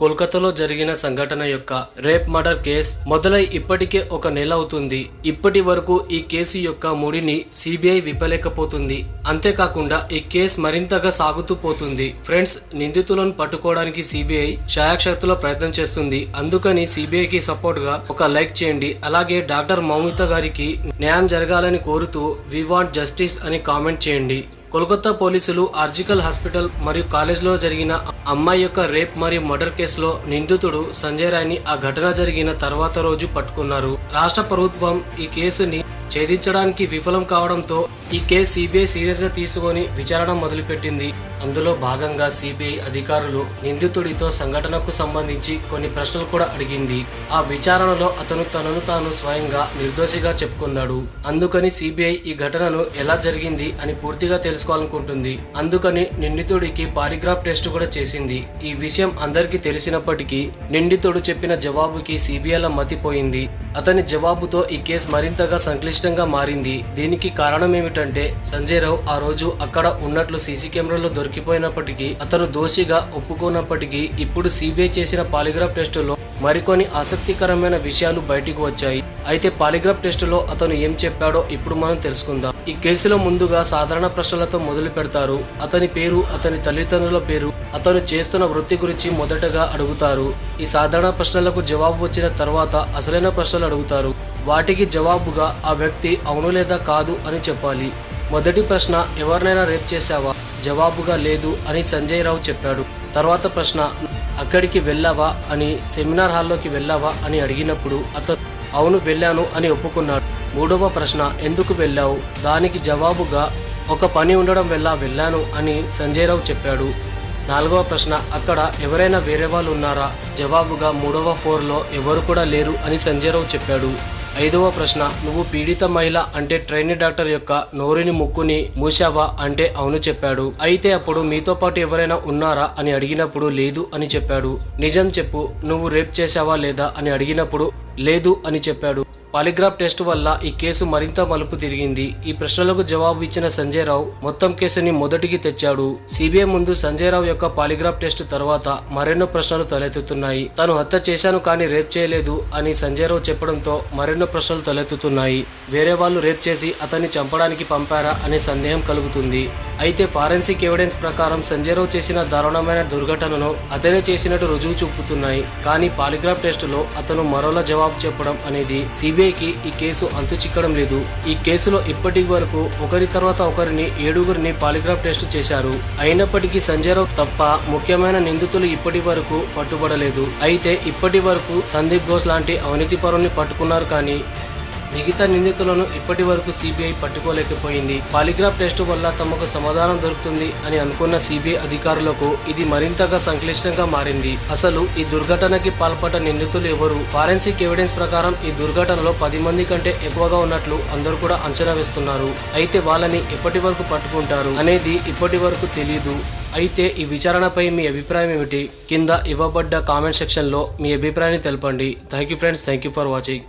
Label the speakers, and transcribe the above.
Speaker 1: కోల్కతాలో జరిగిన సంఘటన యొక్క రేప్ మర్డర్ కేస్ మొదలై ఇప్పటికే ఒక నెల అవుతుంది. ఇప్పటి వరకు ఈ కేసు యొక్క ముడిని సిబిఐ విప్పలేకపోతుంది. అంతేకాకుండా ఈ కేసు మరింతగా సాగుతూ పోతుంది. ఫ్రెండ్స్ నిందితులను పట్టుకోవడానికి సిబిఐ శాయశక్తుల ప్రయత్నం చేస్తుంది. అందుకని సిబిఐకి సపోర్ట్గా ఒక లైక్ చేయండి. అలాగే డాక్టర్ మౌమిత గారికి న్యాయం జరగాలని కోరుతూ వి వాంట్ జస్టిస్ అని కామెంట్ చేయండి. కోల్కతా పోలీసులు ఆర్జికల్ హాస్పిటల్ మరియు కాలేజ్లో జరిగిన అమ్మాయి యొక్క రేప్ మరియు మర్డర్ కేసులో నిందితుడు సంజయ్ రాయ్ని ఆ ఘటన జరిగిన తర్వాత రోజు పట్టుకున్నారు. రాష్ట్ర ప్రభుత్వం ఈ కేసుని ఛేదించడానికి విఫలం కావడంతో ఈ కేసు సిబిఐ సీరియస్గా తీసుకొని విచారణ మొదలుపెట్టింది. అందులో భాగంగా సిబిఐ అధికారులు నిందితుడితో సంఘటనకు సంబంధించి కొన్ని ప్రశ్నలు కూడా అడిగింది. ఆ విచారణలో అతను తనను తాను స్వయంగా నిర్దోషిగా చెప్పుకున్నాడు. అందుకని సిబిఐ ఈ ఘటనను ఎలా జరిగింది అని పూర్తిగా తెలుసుకోవాలనుకుంటుంది. అందుకని నిందితుడికి పాలిగ్రాఫ్ టెస్ట్ కూడా చేసింది. ఈ విషయం అందరికీ తెలిసినప్పటికీ నిందితుడు చెప్పిన జవాబుకి సిబిఐల మతిపోయింది అతని జవాబుతో ఈ కేసు మరింతగా సంక్లిష్టంగా మారింది. దీనికి కారణం ఏమిటంటే సంజయ్ రావు ఆ రోజు అక్కడ ఉన్నట్లు సీసీ కెమెరాలో దొరికిపోయినప్పటికీ అతను దోషిగా ఒప్పుకున్నప్పటికీ ఇప్పుడు సిబిఐ చేసిన పాలిగ్రాఫ్ టెస్టులో మరికొన్ని ఆసక్తికరమైన విషయాలు బయటికి వచ్చాయి. అయితే పాలిగ్రాఫ్ టెస్టులో అతను ఏం చెప్పాడో ఇప్పుడు మనం తెలుసుకుందాం. ఈ కేసులో ముందుగా సాధారణ ప్రశ్నలతో మొదలు పెడతారు. అతని పేరు అతని తల్లిదండ్రుల పేరు అతను చేస్తున్న వృత్తి గురించి మొదటగా అడుగుతారు. ఈ సాధారణ ప్రశ్నలకు జవాబు వచ్చిన తర్వాత అసలైన ప్రశ్నలు అడుగుతారు. వాటికి జవాబుగా ఆ వ్యక్తి అవును లేదా కాదు అని చెప్పాలి. మొదటి ప్రశ్న ఎవరినైనా రేప్ చేశావా? జవాబుగా లేదు అని సంజయ్ రావు చెప్పాడు. తర్వాత ప్రశ్న అక్కడికి వెళ్ళావా అని సెమినార్ హాల్లోకి వెళ్ళావా అని అడిగినప్పుడు అతను అవును వెళ్ళాను అని ఒప్పుకున్నాడు. మూడవ ప్రశ్న ఎందుకు వెళ్ళావు? దానికి జవాబుగా ఒక పని ఉండడం వల్ల వెళ్ళాను అని సంజయ్ రావు చెప్పాడు. నాలుగవ ప్రశ్న అక్కడ ఎవరైనా వేరే వాళ్ళు ఉన్నారా? జవాబుగా మూడవ ఫోర్లో ఎవరు కూడా లేరు అని సంజయ్ రావు చెప్పాడు. ఐదవ ప్రశ్న. నువ్వు పీడిత మహిళ అంటే ట్రైనీ డాక్టర్ యొక్క నోరుని ముక్కుని మూసావా అంటే అవును చెప్పాడు. అయితే అప్పుడు మీతో పాటు ఎవరైనా ఉన్నారా అని అడిగినప్పుడు లేదు అని చెప్పాడు. నిజం చెప్పు నువ్వు రేప్ చేశావా లేదా అని అడిగినప్పుడు లేదు అని చెప్పాడు. పాలిగ్రాఫ్ టెస్ట్ వల్ల ఈ కేసు మరింత మలుపు తిరిగింది. ఈ ప్రశ్నలకు జవాబు ఇచ్చిన సంజయ్ రావు మొత్తం కేసుని మొదటికి తెచ్చాడు. సిబిఐ ముందు సంజయ్ రావు యొక్క పాలిగ్రాఫ్ టెస్ట్ తర్వాత మరెన్నో ప్రశ్నలు తలెత్తుతున్నాయి. తాను హత్య చేశాను కానీ రేప్ చేయలేదు అని సంజయ్ రావు చెప్పడంతో మరెన్నో ప్రశ్నలు తలెత్తుతున్నాయి. వేరే వాళ్ళు రేప్ చేసి అతన్ని చంపడానికి పంపారా అనే సందేహం కలుగుతుంది. అయితే ఫారెన్సిక్ ఎవిడెన్స్ ప్రకారం సంజయ్ రావు చేసిన దారుణమైన దుర్ఘటనను అతనే చేసినట్టు రుజువు చూపుతున్నాయి. కానీ పాలిగ్రాఫ్ టెస్టులో అతను మరోలా జవాబు చెప్పడం అనేది సిబిఐకి ఈ కేసు అంతు చిక్కడం లేదు. ఈ కేసులో ఇప్పటి వరకు ఒకరి తర్వాత ఒకరిని ఏడుగురిని పాలిగ్రాఫ్ టెస్ట్ చేశారు. అయినప్పటికీ సంజయ్ రావు తప్ప ముఖ్యమైన నిందితులు ఇప్పటి వరకు పట్టుబడలేదు. అయితే ఇప్పటి వరకు సందీప్ ఘోష్ లాంటి అవినీతి పరుల్ని పట్టుకున్నారు కానీ మిగతా నిందితులను ఇప్పటి వరకు సిబిఐ పట్టుకోలేకపోయింది. పాలిగ్రాఫ్ టెస్ట్ వల్ల తమకు సమాధానం దొరుకుతుంది అని అనుకున్న సిబిఐ అధికారులకు ఇది మరింతగా సంక్లిష్టంగా మారింది. అసలు ఈ దుర్ఘటనకి పాల్పడ్డ నిందితులు ఎవరు? ఫారెన్సిక్ ఎవిడెన్స్ ప్రకారం ఈ దుర్ఘటనలో పది మంది కంటే ఎక్కువగా ఉన్నట్లు అందరూ కూడా అంచనా వేస్తున్నారు. అయితే వాళ్ళని ఎప్పటి వరకు పట్టుకుంటారు అనేది ఇప్పటి వరకు తెలియదు అయితే ఈ విచారణపై మీ అభిప్రాయం ఏమిటి? కింద ఇవ్వబడ్డ కామెంట్ సెక్షన్లో మీ అభిప్రాయాన్ని తెలపండి. Thank you friends. Thank you for watching.